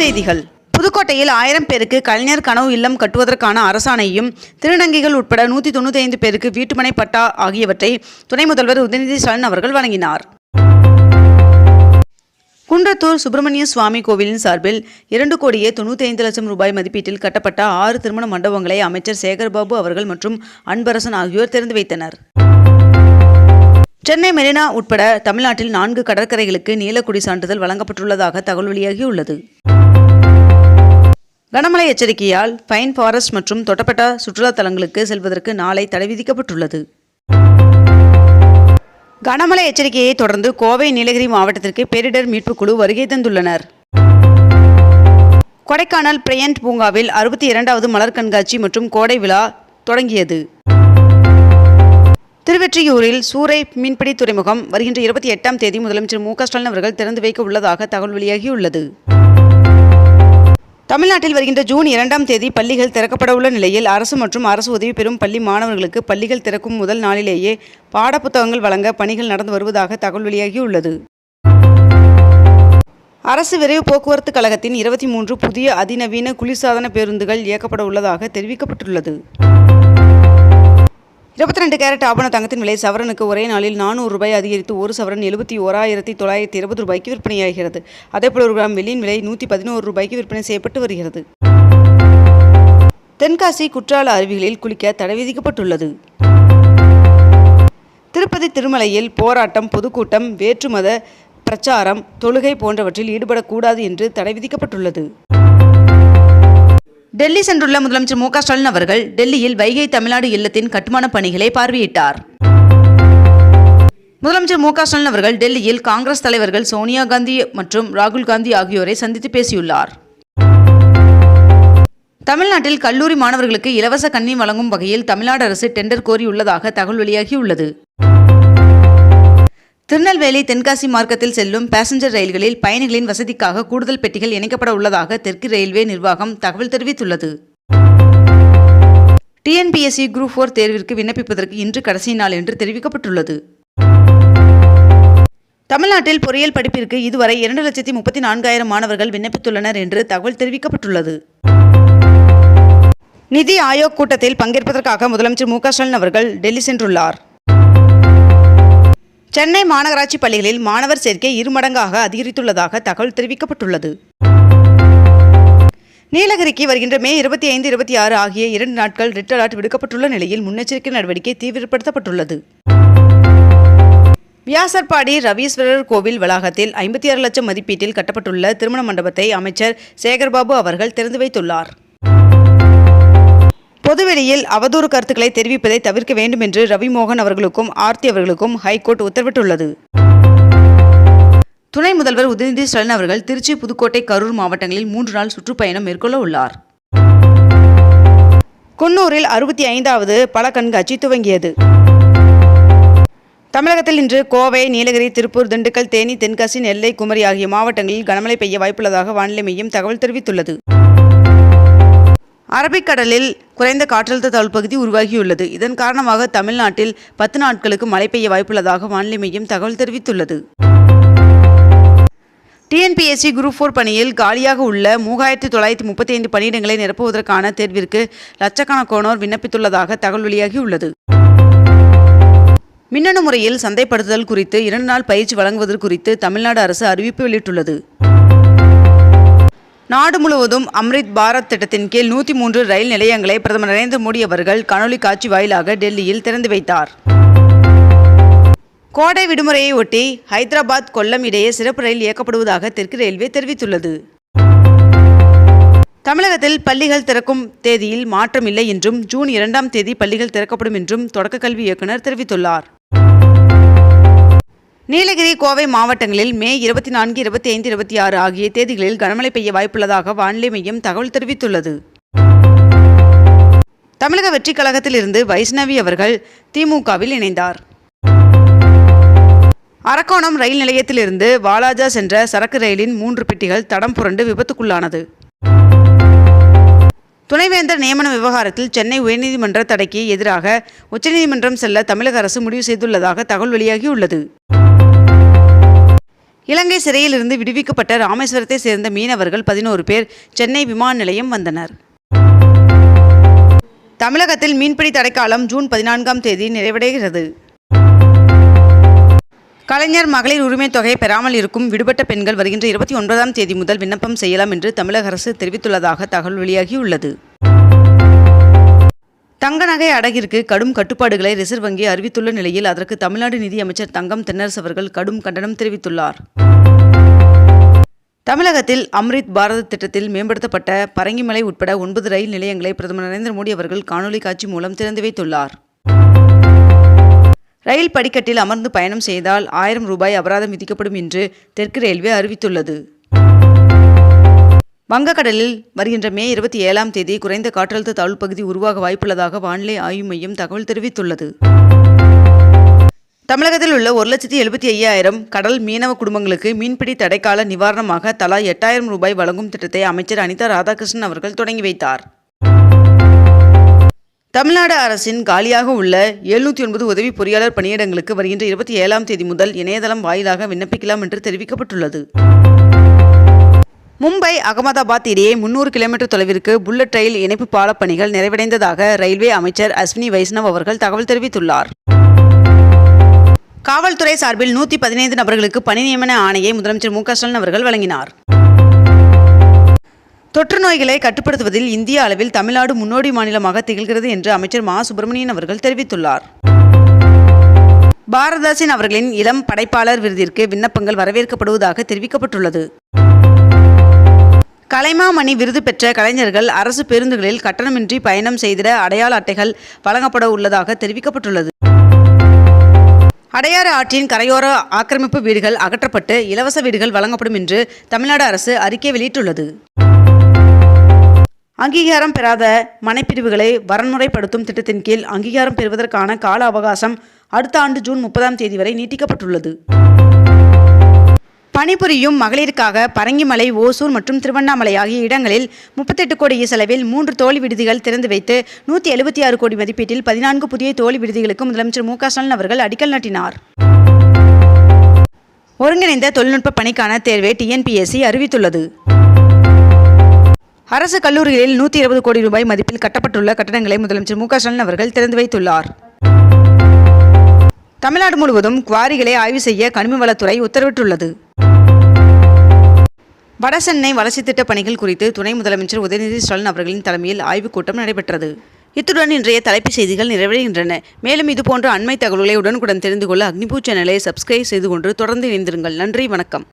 செய்திகள். புதுக்கோட்டையில் ஆயிரம் பேருக்கு கலைஞர் கனவு இல்லம் கட்டுவதற்கான அரசாணையும் திருநங்கைகள் உட்பட நூற்றி தொண்ணூற்றி ஐந்து பேருக்கு வீட்டுமனை பட்டா ஆகியவற்றை துணை முதல்வர் உதயநிதி ஸ்டாலின் அவர்கள் வழங்கினார். குன்றத்தூர் சுப்பிரமணிய சுவாமி கோவிலின் சார்பில் இரண்டு கோடியே தொண்ணூற்றி ஐந்து லட்சம் ரூபாய் மதிப்பீட்டில் கட்டப்பட்ட ஆறு திருமண மண்டபங்களை அமைச்சர் சேகர்பாபு அவர்கள் மற்றும் அன்பரசன் ஆகியோர் திறந்து வைத்தனர். சென்னை மெரினா உட்பட தமிழ்நாட்டில் நான்கு கடற்கரைகளுக்கு நீலக்குடி சான்றிதழ் வழங்கப்பட்டுள்ளதாக தகவல் வெளியாகியுள்ளது. கனமழை எச்சரிக்கையால் பைன் ஃபாரஸ்ட் மற்றும் தொட்டப்பட்டா சுற்றுலா தலங்களுக்கு செல்வதற்கு நாளை தடை விதிக்கப்பட்டுள்ளது. கனமழை எச்சரிக்கையை தொடர்ந்து கோவை நீலகிரி மாவட்டத்திற்கு பேரிடர் மீட்புக் குழு வருகை தந்துள்ளனர். கொடைக்கானல் பிரையண்ட் பூங்காவில் அறுபத்தி இரண்டாவது மலர் கண்காட்சி மற்றும் கோடை விழா தொடங்கியது. திருவெற்றியூரில் சூறை மீன்பிடி துறைமுகம் வருகின்ற இருபத்தி எட்டாம் தேதி முதலமைச்சர் மு க ஸ்டாலின் அவர்கள் திறந்து வைக்க உள்ளதாக தகவல் வெளியாகியுள்ளது. தமிழ்நாட்டில் வருகின்ற ஜூன் இரண்டாம் தேதி பள்ளிகள் திறக்கப்பட உள்ள நிலையில் அரசு மற்றும் அரசு உதவி பெறும் பள்ளி மாணவர்களுக்கு பள்ளிகள் திறக்கும் முதல் நாளிலேயே பாடப்புத்தகங்கள் வழங்க பணிகள் நடந்து வருவதாக தகவல் வெளியாகியுள்ளது. அரசு விரைவு போக்குவரத்து கழகத்தின் இருபத்தி மூன்று புதிய அதிநவீன குளிர்சாதன பேருந்துகள் இயக்கப்பட உள்ளதாக தெரிவிக்கப்பட்டுள்ளது. இருபத்தி ரெண்டு கேரட் ஆபண தங்கத்தின் விலை சவரனுக்கு ஒரே நாளில் நானூறு ரூபாய் அதிகரித்து ஒரு சவரன் எழுபத்தி ஓராயிரத்தி தொள்ளாயிரத்தி இருபது ரூபாய்க்கு விற்பனையாகிறது. அதேபோல் ஒரு கிராம் வெள்ளியின் விலை நூற்றி பதினோரு ரூபாய்க்கு விற்பனை செய்யப்பட்டு வருகிறது. தென்காசி குற்றால அருவிகளில் குளிக்க தடை விதிக்கப்பட்டுள்ளது. திருப்பதி திருமலையில் போராட்டம் பொதுக்கூட்டம் வேற்றுமத பிரச்சாரம் தொழுகை போன்றவற்றில் ஈடுபடக்கூடாது என்று தடை விதிக்கப்பட்டுள்ளது. டெல்லி சென்றுள்ள முதலமைச்சர் மு ஸ்டாலின் அவர்கள் டெல்லியில் வைகை தமிழ்நாடு இல்லத்தின் கட்டுமான பணிகளை பார்வையிட்டார். முதலமைச்சர் மு ஸ்டாலின் அவர்கள் டெல்லியில் காங்கிரஸ் தலைவர்கள் சோனியா காந்தி மற்றும் ராகுல் காந்தி ஆகியோரை சந்தித்து பேசியுள்ளார். தமிழ்நாட்டில் கல்லூரி மாணவர்களுக்கு இலவச கண்ணி வழங்கும் வகையில் தமிழ்நாடு அரசு டெண்டர் கோரியுள்ளதாக தகவல் வெளியாகியுள்ளது. திருநெல்வேலி தென்காசி மார்க்கத்தில் செல்லும் பேசஞ்சர் ரயில்களில் பயணிகளின் வசதிக்காக கூடுதல் பெட்டிகள் இணைக்கப்பட உள்ளதாக தெற்கு ரயில்வே நிர்வாகம் தகவல் தெரிவித்துள்ளது. டிஎன்பிஎஸ்சி குரூப் ஃபோர் தேர்விற்கு விண்ணப்பிப்பதற்கு இன்று கடைசி நாள் என்று தெரிவிக்கப்பட்டுள்ளது. தமிழ்நாட்டில் பொறியியல் படிப்பிற்கு இதுவரை இரண்டு லட்சத்தி முப்பத்தி நான்காயிரம் மாணவர்கள் விண்ணப்பித்துள்ளனர் என்று தகவல் தெரிவிக்கப்பட்டுள்ளது. நிதி ஆயோக் கூட்டத்தில் பங்கேற்பதற்காக முதலமைச்சர் மு க ஸ்டாலின் அவர்கள் டெல்லி சென்றுள்ளார். சென்னை மாநகராட்சி பள்ளிகளில் மாணவர் சேர்க்கை இருமடங்காக அதிகரித்துள்ளதாக தகவல் தெரிவிக்கப்பட்டுள்ளது. நீலகிரிக்கு வருகின்ற மே இருபத்தி ஐந்து இருபத்தி ஆறு ஆகிய இரண்டு நாட்கள் ரெட் அலர்ட் விடுக்கப்பட்டுள்ள நிலையில் முன்னெச்சரிக்கை நடவடிக்கை தீவிரப்படுத்தப்பட்டுள்ளது. வியாசர்பாடி ரவீஸ்வரர் கோவில் வளாகத்தில் ஐம்பத்தி ஆறு லட்சம் மதிப்பீட்டில் கட்டப்பட்டுள்ள திருமண மண்டபத்தை அமைச்சர் சேகர்பாபு அவர்கள் திறந்து வைத்துள்ளார். பொதுவெளியில் அவதூறு கருத்துக்களை தெரிவிப்பதை தவிர்க்க வேண்டும் என்று ரவிமோகன் அவர்களுக்கும் ஆர்த்தி அவர்களுக்கும் ஹைகோர்ட் உத்தரவிட்டுள்ளது. துணை முதல்வர் உதயநிதி ஸ்டாலின் அவர்கள் திருச்சி புதுக்கோட்டை கரூர் மாவட்டங்களில் மூன்று நாள் சுற்றுப்பயணம் மேற்கொள்ள உள்ளார். குன்னூரில் அறுபத்தி ஐந்தாவது பல கண்காட்சி துவங்கியது. தமிழகத்தில் இன்று கோவை நீலகிரி திருப்பூர் திண்டுக்கல் தேனி தென்காசி நெல்லை குமரி ஆகிய மாவட்டங்களில் கனமழை பெய்ய வாய்ப்புள்ளதாக வானிலை மையம் தகவல் தெரிவித்துள்ளது. அரபிக்கடலில் குறைந்த காற்றழுத்த தாழ்வு பகுதி உருவாகியுள்ளது. இதன் காரணமாக தமிழ்நாட்டில் பத்து நாட்களுக்கு மழை பெய்ய வாய்ப்புள்ளதாக வானிலை மையம் தகவல் தெரிவித்துள்ளது. டிஎன்பிஎஸ்சி குரூப் ஃபோர் பணியில் காலியாக உள்ள மூவாயிரத்தி தொள்ளாயிரத்தி முப்பத்தி ஐந்து பணியிடங்களை நிரப்புவதற்கான தேர்விற்கு லட்சக்கணக்கானோர் விண்ணப்பித்துள்ளதாக தகவல் வெளியாகியுள்ளது. மின்னணு முறையில் சந்தைப்படுத்துதல் குறித்து இரண்டு நாள் பயிற்சி வழங்குவது குறித்து தமிழ்நாடு அரசு அறிவிப்பு வெளியிட்டுள்ளது. நாடு முழுவதும் அம்ரித் பாரத் திட்டத்தின் கீழ் நூற்றி மூன்று ரயில் நிலையங்களை பிரதமர் நரேந்திர மோடி அவர்கள் காணொலி காட்சி வாயிலாக டெல்லியில் திறந்து வைத்தார். கோடை விடுமுறையை ஒட்டி ஹைதராபாத் கொல்லம் இடையே சிறப்பு ரயில் இயக்கப்படுவதாக தெற்கு ரயில்வே தெரிவித்துள்ளது. தமிழகத்தில் பள்ளிகள் திறக்கும் தேதியில் மாற்றம் இல்லை என்றும் ஜூன் இரண்டாம் தேதி பள்ளிகள் திறக்கப்படும் என்றும் தொடக்க கல்வி இயக்குனர் தெரிவித்துள்ளார். நீலகிரி கோவை மாவட்டங்களில் மே இருபத்தி நான்கு இருபத்தி ஐந்து இருபத்தி ஆறு ஆகிய தேதிகளில் கனமழை பெய்ய வாய்ப்புள்ளதாக வானிலை மையம் தகவல் தெரிவித்துள்ளது. தமிழக வெற்றிக் கழகத்திலிருந்து வைஷ்ணவி அவர்கள் திமுகவில் இணைந்தார். அரக்கோணம் ரயில் நிலையத்திலிருந்து வாலாஜா சென்ற சரக்கு ரயிலின் மூன்று பெட்டிகள் தடம் புரண்டு விபத்துக்குள்ளானது. துணைவேந்தர் நியமன விவகாரத்தில் சென்னை உயர்நீதிமன்ற தடைக்கு எதிராக உச்சநீதிமன்றம் செல்ல தமிழக அரசு முடிவு செய்துள்ளதாக தகவல் வெளியாகியுள்ளது. இலங்கை சிறையிலிருந்து விடுவிக்கப்பட்ட ராமேஸ்வரத்தை சேர்ந்த மீனவர்கள் பதினோரு பேர் சென்னை விமான நிலையம் வந்தனர். தமிழகத்தில் மீன்பிடி தடைக்காலம் ஜூன் பதினான்காம் தேதி நிறைவடைகிறது. கலைஞர் மகளிர் உரிமை தொகை பெறாமல் இருக்கும் விடுபட்ட பெண்கள் வருகின்ற இருபத்தி ஒன்பதாம் தேதி முதல் விண்ணப்பம் செய்யலாம் என்று தமிழக அரசு தெரிவித்துள்ளதாக தகவல் வெளியாகியுள்ளது. தங்க நகை அடகிற்கு கடும் கட்டுப்பாடுகளை ரிசர்வ் வங்கி அறிவித்துள்ள நிலையில் அதற்கு தமிழ்நாடு நிதி அமைச்சர் தங்கம் தென்னரசு அவர்கள் கடும் கண்டனம் தெரிவித்துள்ளார். தமிழகத்தில் அம்ரித் பாரத் திட்டத்தில் மேம்படுத்தப்பட்ட பரங்கிமலை உட்பட ஒன்பது ரயில் நிலையங்களை பிரதமர் நரேந்திர மோடி அவர்கள் காணொலி காட்சி மூலம் திறந்து வைத்துள்ளார். ரயில் படிக்கட்டில் அமர்ந்து பயணம் செய்தால் ஆயிரம் ரூபாய் அபராதம் விதிக்கப்படும் என்று தெற்கு ரயில்வே அறிவித்துள்ளது. வங்கக்கடலில் வருகின்ற மே இருபத்தி ஏழாம் தேதி குறைந்த காற்றழுத்த தாழ்வு பகுதி உருவாக வாய்ப்புள்ளதாக வானிலை ஆய்வு மையம் தகவல் தெரிவித்துள்ளது. தமிழகத்தில் உள்ள ஒரு லட்சத்தி எழுபத்தி ஐயாயிரம் கடல் மீனவ குடும்பங்களுக்கு மீன்பிடி தடைக்கால நிவாரணமாக தலா எட்டாயிரம் ரூபாய் வழங்கும் திட்டத்தை அமைச்சர் அனிதா ராதாகிருஷ்ணன் அவர்கள் தொடங்கி வைத்தார். தமிழ்நாடு அரசின் காலியாக உள்ள எழுநூற்றி ஒன்பது உதவி பொறியாளர் பணியிடங்களுக்கு வருகின்ற இருபத்தி ஏழாம் தேதி முதல் இணையதளம் வாயிலாக விண்ணப்பிக்கலாம் என்று தெரிவிக்கப்பட்டுள்ளது. மும்பை அகமதாபாத் இடையே முன்னூறு கிலோமீட்டர் தொலைவிற்கு புல்லட் ரயில் இணைப்பு பாலப் பணிகள் நிறைவடைந்ததாக ரயில்வே அமைச்சர் அஸ்வினி வைஷ்ணவ் அவர்கள் தகவல் தெரிவித்துள்ளார். காவல்துறை சார்பில் நூற்றி பதினைந்து நபர்களுக்கு பணி நியமன ஆணையை முதலமைச்சர் மு ஸ்டாலின் அவர்கள் வழங்கினார். தொற்று நோய்களை கட்டுப்படுத்துவதில் இந்திய அளவில் தமிழ்நாடு முன்னோடி மாநிலமாக திகழ்கிறது என்று அமைச்சர் மா. சுப்பிரமணியன் அவர்கள் தெரிவித்துள்ளார். பாரதாசின் அவர்களின் இளம் படைப்பாளர் விருதிற்கு விண்ணப்பங்கள் வரவேற்கப்படுவதாக தெரிவிக்கப்பட்டுள்ளது. கலைமாமணி விருது பெற்ற கலைஞர்கள் அரசு பேருந்துகளில் கட்டணமின்றி பயணம் செய்திட அடையாள அட்டைகள் வழங்கப்பட உள்ளதாக தெரிவிக்கப்பட்டுள்ளது. அடையாறு ஆற்றின் கரையோர ஆக்கிரமிப்பு வீடுகள் அகற்றப்பட்டு இலவச வீடுகள் வழங்கப்படும் என்று தமிழ்நாடு அரசு அறிக்கை வெளியிட்டுள்ளது. அங்கீகாரம் பெறாத மனைப்பிரிவுகளை வரன்முறைப்படுத்தும் திட்டத்தின் கீழ் அங்கீகாரம் பெறுவதற்கான கால அவகாசம் அடுத்த ஆண்டு ஜூன் முப்பதாம் தேதி வரை நீட்டிக்கப்பட்டுள்ளது. பணிபுரியும் மகளிருக்காக பரங்கிமலை ஓசூர் மற்றும் திருவண்ணாமலை ஆகிய இடங்களில் முப்பத்தெட்டு கோடி செலவில் மூன்று தோழி விடுதிகள் திறந்து வைத்து நூற்றி எழுபத்தி ஆறு கோடி மதிப்பீட்டில் பதினான்கு புதிய தோழி விடுதிகளுக்கு முதலமைச்சர் மு க ஸ்டாலின் அவர்கள் அடிக்கல் நாட்டினார். ஒருங்கிணைந்த தொழில்நுட்ப பணிக்கான தேர்வை டிஎன்பிஎஸ்சி அறிவித்துள்ளது. அரசு கல்லூரிகளில் நூற்றி இருபது கோடி ரூபாய் மதிப்பில் கட்டப்பட்டுள்ள கட்டடங்களை முதலமைச்சர் மு க ஸ்டாலின் அவர்கள் திறந்து வைத்துள்ளார். தமிழ்நாடு முழுவதும் குவாரிகளை ஆய்வு செய்ய கனிம வளத்துறை உத்தரவிட்டுள்ளது. வடசென்னை வளர்ச்சி திட்டப் பணிகள் குறித்து துணை முதலமைச்சர் உதயநிதி ஸ்டாலின் அவர்களின் தலைமையில் ஆய்வுக் கூட்டம் நடைபெற்றது. இத்துடன் இன்றைய தலைப்புச் செய்திகள் நிறைவடைகின்றன. மேலும் இதுபோன்ற அண்மை தகவல்களை உடனுக்குடன் தெரிந்து கொள்ள அக்னிபூ சேனலை சப்ஸ்கிரைப் செய்து கொண்டு தொடர்ந்து இணைந்திருங்கள். நன்றி வணக்கம்.